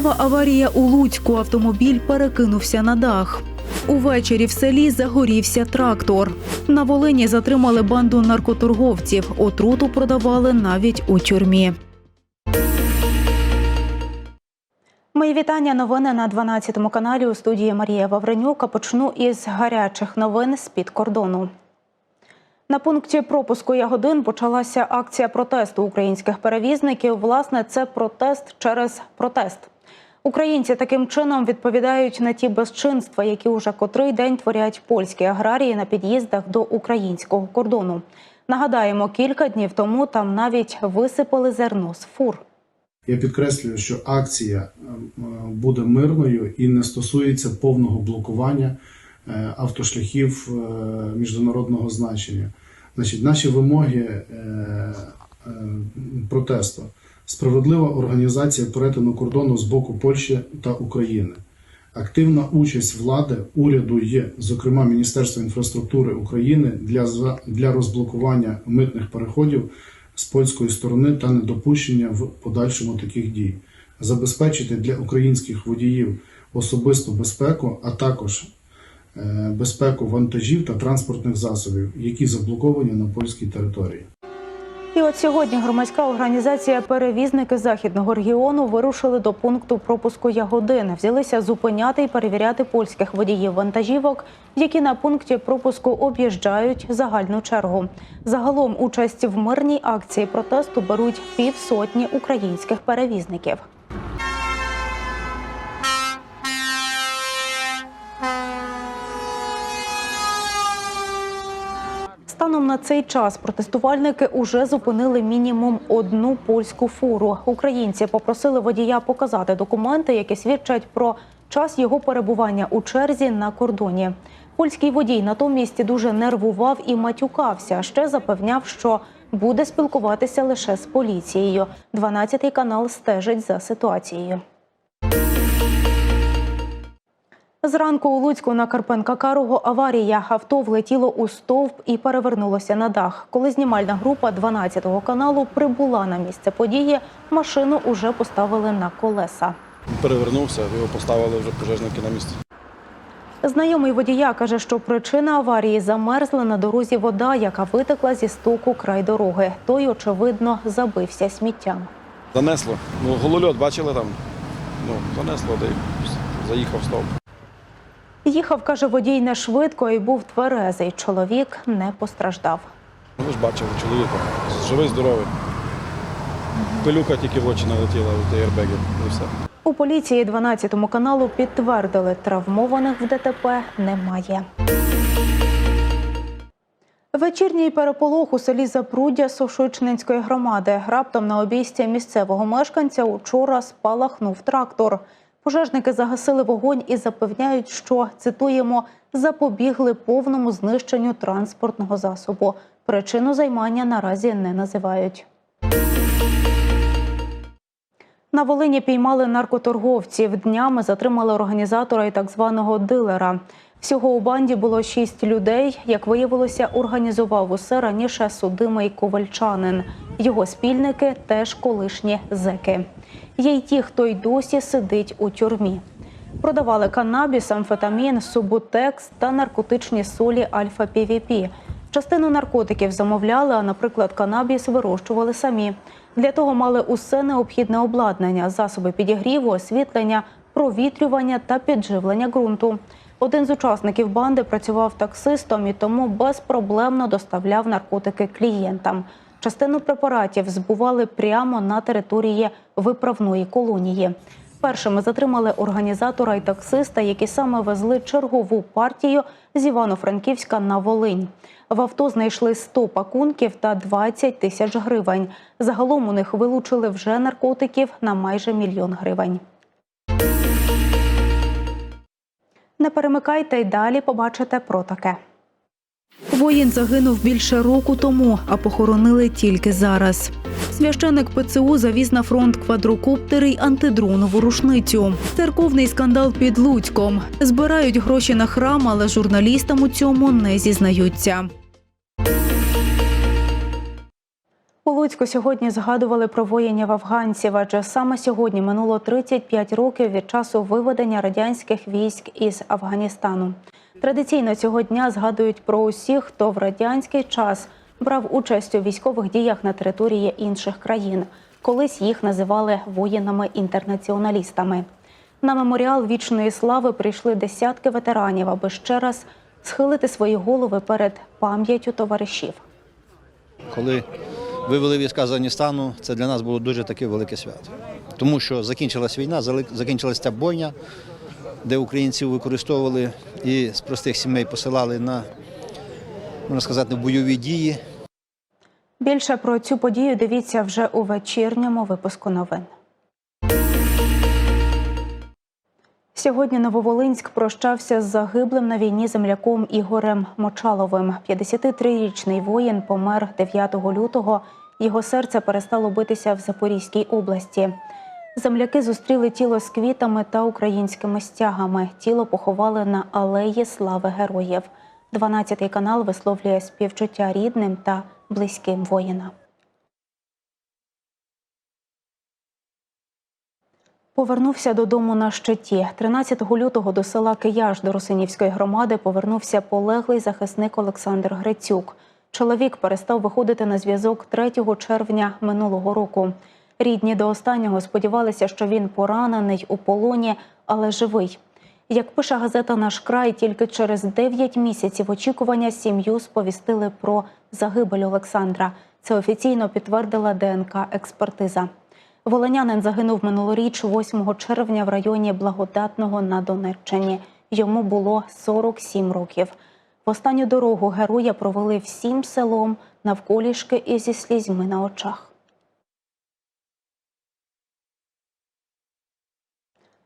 Ранкова аварія у Луцьку. Автомобіль перекинувся на дах. Увечері в селі загорівся трактор. На Волині затримали банду наркоторговців. Отруту продавали навіть у тюрмі. Мої вітання. Новини на 12 каналі у студії Марія Вавренюк. А Почну із гарячих новин з під кордону. На пункті пропуску Ягодин почалася акція протесту українських перевізників. Власне, це протест через протест. Українці таким чином відповідають на ті безчинства, які уже котрий день творять польські аграрії на під'їздах до українського кордону. Нагадаємо, кілька днів тому там навіть висипали зерно з фур. Я підкреслюю, що акція е, буде мирною і не стосується повного блокування е, автошляхів е, міжнародного значення. Значить, наші вимоги протесту справедлива організація перетину кордону з боку Польщі та України. Активна участь влади, уряду є, зокрема Міністерства інфраструктури України, для, для розблокування митних переходів з польської сторони та недопущення в подальшому таких дій, забезпечити для українських водіїв особисту безпеку, а також е, безпеку вантажів та транспортних засобів, які заблоковані на польській території. І от сьогодні громадська організація Перевізники західного регіону вирушили до пункту пропуску Ягодин. Взялися зупиняти і перевіряти польських водіїв вантажівок, які на пункті пропуску об'їжджають загальну чергу. Загалом участь в мирній акції протесту беруть півсотні українських перевізників. На цей час протестувальники уже зупинили мінімум одну польську фуру. Українці попросили водія показати документи, які свідчать про час його перебування у черзі на кордоні. Польський водій натомість дуже нервував і матюкався. Ще запевняв, що буде спілкуватися лише з поліцією. 12 канал стежить за ситуацією. Зранку у Луцьку на Карпенка Карого аварія. Авто влетіло у стовп і перевернулося на дах. Коли знімальна група 12-го каналу прибула на місце події, машину уже поставили на колеса. перевернувся, його поставили вже пожежники на місці. Знайомий водія каже, що причина аварії замерзла на дорозі вода, яка витекла зі стоку край дороги. Той, очевидно, забився сміттям. Занесло. Ну, голольот бачили там. Ну, занесло, де заїхав стовп. Їхав, каже водій, не швидко і був тверезий. Чоловік не постраждав. Ви ж бачили чоловіка. Живий, здоровий. Пилюка тільки в очі налетіла від аербегів. І все. У поліції 12 каналу підтвердили, травмованих в ДТП немає. Вечірній переполох у селі Запруддя Сошичненської громади. Раптом на обійсті місцевого мешканця учора спалахнув трактор. Пожежники загасили вогонь і запевняють, що цитуємо запобігли повному знищенню транспортного засобу. Причину займання наразі не називають. На Волині піймали наркоторговців. Днями затримали організатора і так званого дилера. Всього у банді було шість людей. Як виявилося, організував усе раніше судимий ковальчанин. Його спільники теж колишні зеки. Є й ті, хто й досі сидить у тюрмі. Продавали канабіс, амфетамін, субутекс та наркотичні солі альфа-півіпі. Частину наркотиків замовляли, а, наприклад, канабіс вирощували самі. Для того мали усе необхідне обладнання, засоби підігріву, освітлення, провітрювання та підживлення ґрунту. Один з учасників банди працював таксистом і тому безпроблемно доставляв наркотики клієнтам. Частину препаратів збували прямо на території виправної колонії. Першими затримали організатора і таксиста, які саме везли чергову партію з Івано-Франківська на Волинь. В авто знайшли 100 пакунків та 20 тисяч гривень. Загалом у них вилучили вже наркотиків на майже мільйон гривень. Не перемикайте й далі побачите про таке. Воїн загинув більше року тому, а похоронили тільки зараз. Священик ПЦУ завіз на фронт квадрокоптери й антидронову рушницю. Церковний скандал під Луцьком. Збирають гроші на храм, але журналістам у цьому не зізнаються. У Луцьку сьогодні згадували про воїнів афганців, адже саме сьогодні минуло 35 років від часу виведення радянських військ із Афганістану. Традиційно цього дня згадують про усіх, хто в радянський час брав участь у військових діях на території інших країн. Колись їх називали воїнами-інтернаціоналістами. На меморіал вічної слави прийшли десятки ветеранів, аби ще раз схилити свої голови перед пам'яттю товаришів. Коли вивели війська з Афганістану, це для нас було дуже таке велике свято. Тому що закінчилась війна, закінчилась бойня, де українців використовували і з простих сімей посилали на, можна сказати, бойові дії. Більше про цю подію дивіться вже у вечірньому випуску новин. Сьогодні Нововолинськ прощався з загиблим на війні земляком Ігорем Мочаловим. 53-річний воїн помер 9 лютого. Його серце перестало битися в Запорізькій області. Земляки зустріли тіло з квітами та українськими стягами. Тіло поховали на алеї слави героїв. 12-й канал висловлює співчуття рідним та близьким воїна. Повернувся додому на щиті. 13 лютого до села Кияж до Русинівської громади повернувся полеглий захисник Олександр Грицюк. Чоловік перестав виходити на зв'язок 3 червня минулого року. Рідні до останнього сподівалися, що він поранений у полоні, але живий. Як пише газета Наш край, тільки через 9 місяців очікування сім'ю сповістили про загибель Олександра. Це офіційно підтвердила ДНК експертиза. Волинянин загинув минулоріч 8 червня в районі Благодатного на Донеччині. Йому було 47 років. В останню дорогу героя провели всім селом навколішки і зі слізьми на очах.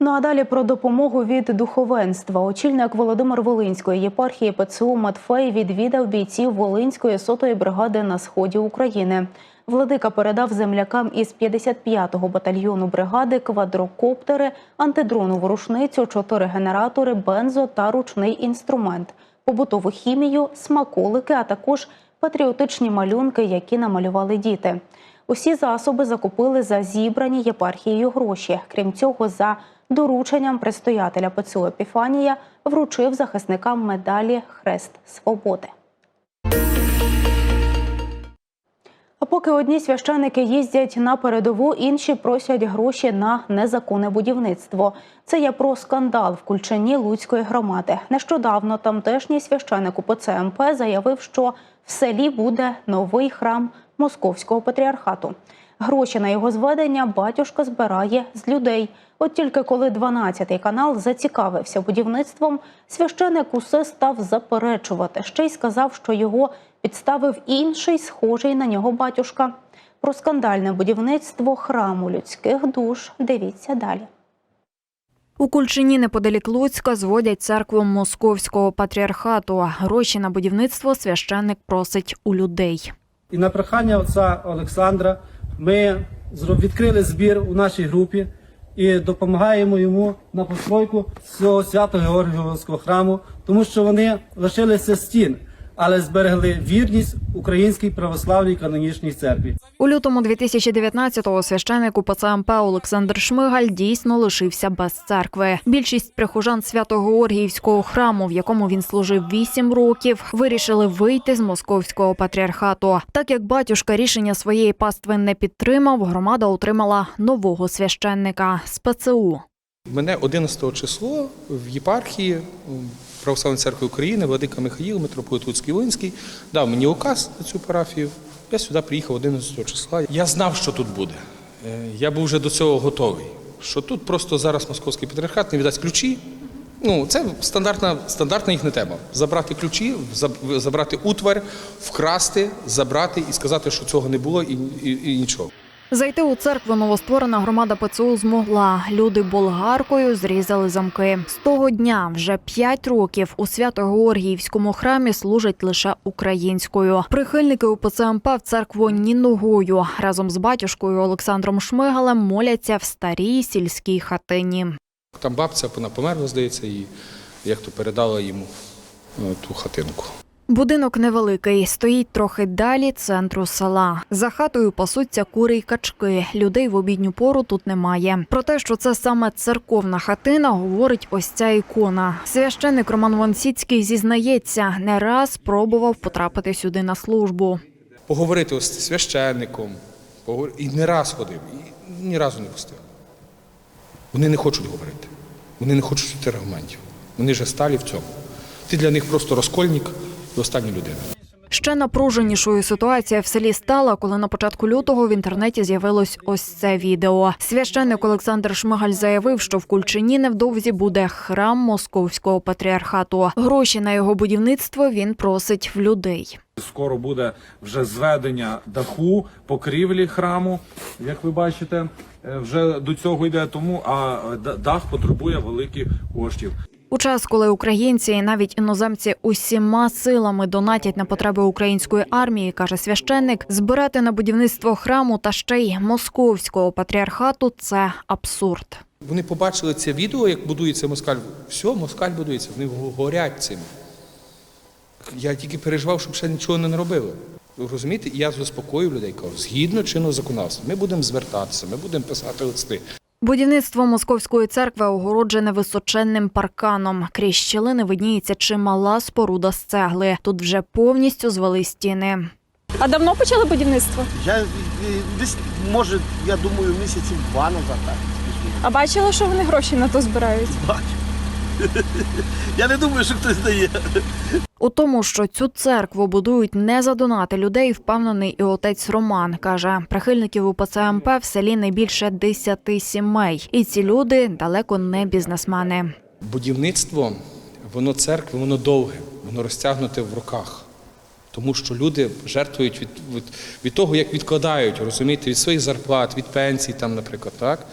Ну а далі про допомогу від духовенства. Очільник Володимир Волинської єпархії ПЦУ Матфей відвідав бійців Волинської сотої бригади на сході України. Владика передав землякам із 55-го батальйону бригади квадрокоптери, антидронову рушницю, чотири генератори, бензо та ручний інструмент, побутову хімію, смаколики, а також патріотичні малюнки, які намалювали діти. Усі засоби закупили за зібрані єпархією гроші. Крім цього, за дорученням предстоятеля ПЦУ Епіфанія вручив захисникам медалі Хрест Свободи. А поки одні священики їздять на передову, інші просять гроші на незаконне будівництво. Це є про скандал в Кульчині Луцької громади. Нещодавно тамтешній священик УПЦ МП заявив, що в селі буде новий храм Московського патріархату. Гроші на його зведення батюшка збирає з людей. От тільки коли 12-й канал зацікавився будівництвом, священик усе став заперечувати. Ще й сказав, що його підставив інший схожий на нього батюшка. Про скандальне будівництво храму людських душ дивіться далі. У Кульчині неподалік Луцька зводять церкву Московського патріархату. Гроші на будівництво священник просить у людей. І на прохання отця Олександра ми відкрили збір у нашій групі і допомагаємо йому на постройку цього свято-Георгіївського храму, тому що вони лишилися стін, але зберегли вірність українській православній канонічній церкві. У лютому 2019-го священник УПЦ МП Олександр Шмигаль дійсно лишився без церкви. Більшість прихожан свято-Георгіївського храму, в якому він служив 8 років, вирішили вийти з московського патріархату. Так як батюшка рішення своєї пастви не підтримав, громада отримала нового священника з ПЦУ. Мене 11 число в єпархії Православної церкви України, Владика Михаїл, митрополит Луцький Волинський, дав мені указ на цю парафію. Я сюди приїхав 11 числа. Я знав, що тут буде. Е, Я був вже до цього готовий. Що тут просто зараз московський патріархат не віддасть ключі. Ну, це стандартна, стандартна їхня тема. Забрати ключі, забрати утвар, вкрасти, забрати і сказати, що цього не було і, і, і нічого. Зайти у церкву новостворена громада ПЦУ змогла. Люди болгаркою зрізали замки. З того дня вже п'ять років у Свято-Георгіївському храмі служать лише українською. Прихильники УПЦ МП в церкву ні ногою разом з батюшкою Олександром Шмигалем моляться в старій сільській хатині. Там бабця вона померла, здається, і як то передала йому е, ту хатинку. Будинок невеликий, стоїть трохи далі центру села. За хатою пасуться кури й качки. Людей в обідню пору тут немає. Про те, що це саме церковна хатина, говорить ось ця ікона. Священник Роман Вонсіцький зізнається, не раз пробував потрапити сюди на службу. Поговорити з священником, і не раз ходив, і ні разу не пустив. Вони не хочуть говорити. Вони не хочуть аргументів. Вони вже сталі в цьому. Ти для них просто розкольник і остання людина. Ще напруженішою ситуація в селі стала, коли на початку лютого в інтернеті з'явилось ось це відео. Священник Олександр Шмигаль заявив, що в Кульчині невдовзі буде храм московського патріархату. Гроші на його будівництво він просить в людей. Скоро буде вже зведення даху, покрівлі храму, як ви бачите, е, вже до цього йде тому, а е, дах потребує великих коштів. У час, коли українці і навіть іноземці усіма силами донатять на потреби української армії, каже священник, збирати на будівництво храму та ще й московського патріархату це абсурд. Вони побачили це відео, як будується москаль. Все, москаль будується, вони горять цим. Я тільки переживав, щоб ще нічого не наробили. Ви розумієте? Я заспокоюю людей, кажу, згідно чинного законодавства, ми будемо звертатися, ми будемо писати листи. Будівництво московської церкви огороджене височенним парканом. Крізь щілини видніється чимала споруда з цегли. Тут вже повністю звели стіни. А давно почали будівництво? Я е, десь, може, я думаю, місяців два назад так. А бачили, що вони гроші на то збирають? Бачу. Я не думаю, що хтось дає. У тому, що цю церкву будують не за донати людей, впевнений і отець Роман. Каже, прихильників УПЦ МП в селі не більше десяти сімей. І ці люди далеко не бізнесмени. Будівництво, воно церкви, воно довге, воно розтягнуте в руках. Тому що люди жертвують від, від, від того, як відкладають, розумієте, від своїх зарплат, від пенсій, там, наприклад, так?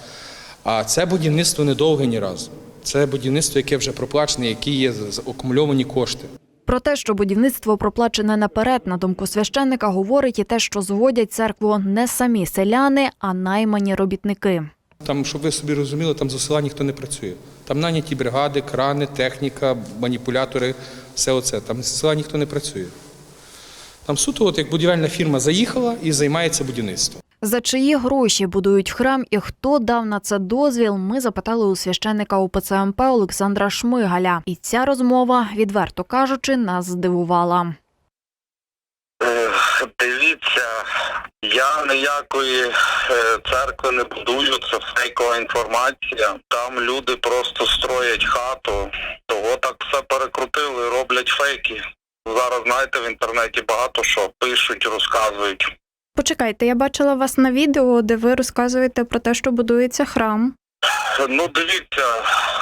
А це будівництво не довге ні разу. Це будівництво, яке вже проплачене, які є акумульовані кошти. Про те, що будівництво проплачене наперед, на думку священника, говорить і те, що зводять церкву не самі селяни, а наймані робітники. Там, щоб ви собі розуміли, там за села ніхто не працює. Там наняті бригади, крани, техніка, маніпулятори, все оце. Там з села ніхто не працює. Там суто, от як будівельна фірма заїхала і займається будівництвом. За чиї гроші будують храм і хто дав на це дозвіл, ми запитали у священника УПЦ МП Олександра Шмигаля. І ця розмова, відверто кажучи, нас здивувала. Дивіться, я ніякої е, церкви не будую, це фейкова інформація. Там люди просто строять хату, того так все перекрутили, роблять фейки. Зараз знаєте в інтернеті багато що пишуть, розказують. Почекайте, я бачила вас на відео, де ви розказуєте про те, що будується храм. Ну дивіться,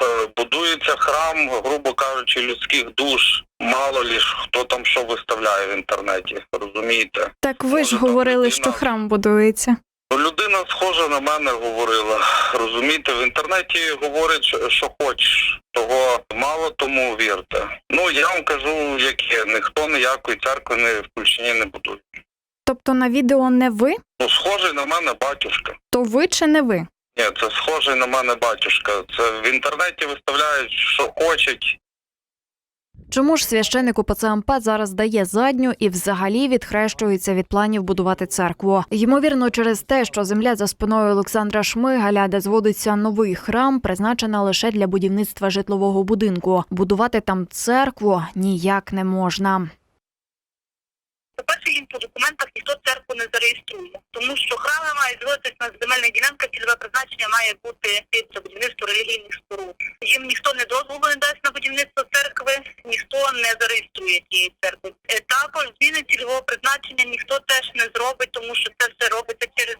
е, будується храм, грубо кажучи, людських душ. Мало лі ж хто там що виставляє в інтернеті, розумієте? Так ви ж Може, там говорили, людина- що храм будується. Ну, Людина схожа на мене говорила. Розумієте, в інтернеті говорять, що- хочеш. Того мало тому вірте. Ну я вам кажу, як є. Ніхто ніякої церкви не в Кульчині не будує. Тобто на відео не ви, Ну, схожий на мене батюшка. то ви чи не ви? Ні, це схожий на мене батюшка. Це в інтернеті виставляють, що хочуть. Чому ж священик УПЦ МП зараз дає задню і взагалі відхрещується від планів будувати церкву? Ймовірно, через те, що земля за спиною Олександра Шмигаля, де зводиться новий храм, призначена лише для будівництва житлового будинку. Будувати там церкву ніяк не можна. По-перше, їм по документах ніхто церкву не зареєструє, тому що храми мають зводитись на земельна ділянка, цільове призначення має бути під будівництво релігійних споруд. Їм ніхто не дозволу не дасть на будівництво церкви, ніхто не зареєструє тієї церкви. Е, Також зміни цільового призначення ніхто теж не зробить, тому що це все робиться через.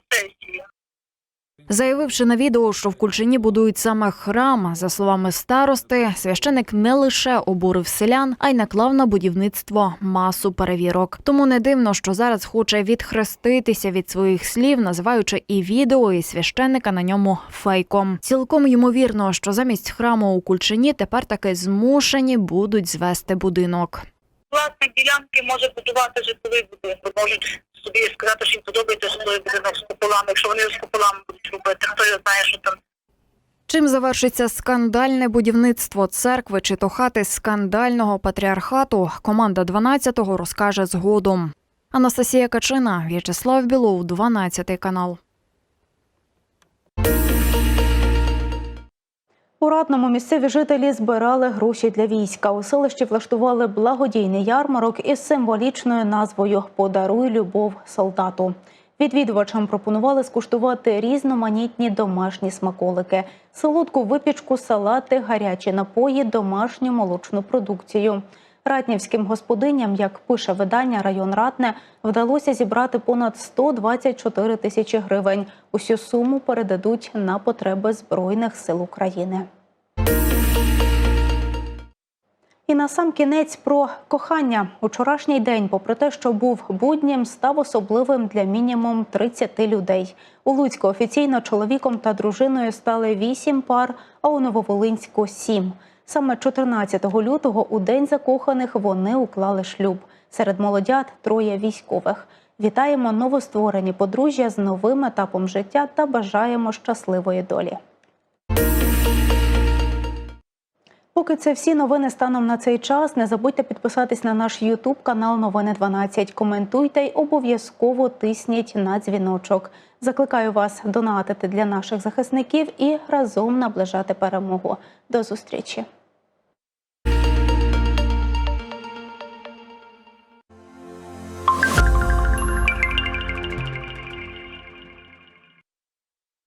Заявивши на відео, що в Кульчині будують саме храм, за словами старости, священик не лише обурив селян, а й наклав на будівництво масу перевірок. Тому не дивно, що зараз хоче відхреститися від своїх слів, називаючи і відео, і священника на ньому фейком. Цілком ймовірно, що замість храму у Кульчині тепер таки змушені будуть звести будинок. Власник ділянки може будувати житловий будинок, можуть собі сказати, що їм подобається житловий будинок з куполами, якщо вони з куполами будуть робити, хто його знає, що там Чим завершиться скандальне будівництво церкви чи то хати скандального патріархату, команда 12-го розкаже згодом. Анастасія Качина, В'ячеслав Білов, 12 канал. У Ратному місцеві жителі збирали гроші для війська. У селищі влаштували благодійний ярмарок із символічною назвою Подаруй любов солдату. Відвідувачам пропонували скуштувати різноманітні домашні смаколики, солодку випічку, салати, гарячі напої, домашню молочну продукцію. Ратнівським господиням, як пише видання Район Ратне, вдалося зібрати понад 124 тисячі гривень. Усю суму передадуть на потреби Збройних сил України. І на сам кінець про кохання. Учорашній день, попри те, що був буднім, став особливим для мінімум 30 людей. У Луцьку офіційно чоловіком та дружиною стали 8 пар, а у Нововолинську 7. Саме 14 лютого, у день закоханих, вони уклали шлюб. Серед молодят троє військових. Вітаємо новостворені подружжя з новим етапом життя та бажаємо щасливої долі. Поки це всі новини станом на цей час. Не забудьте підписатись на наш Ютуб канал Новини 12. Коментуйте й обов'язково тисніть на дзвіночок. Закликаю вас донатити для наших захисників і разом наближати перемогу. До зустрічі.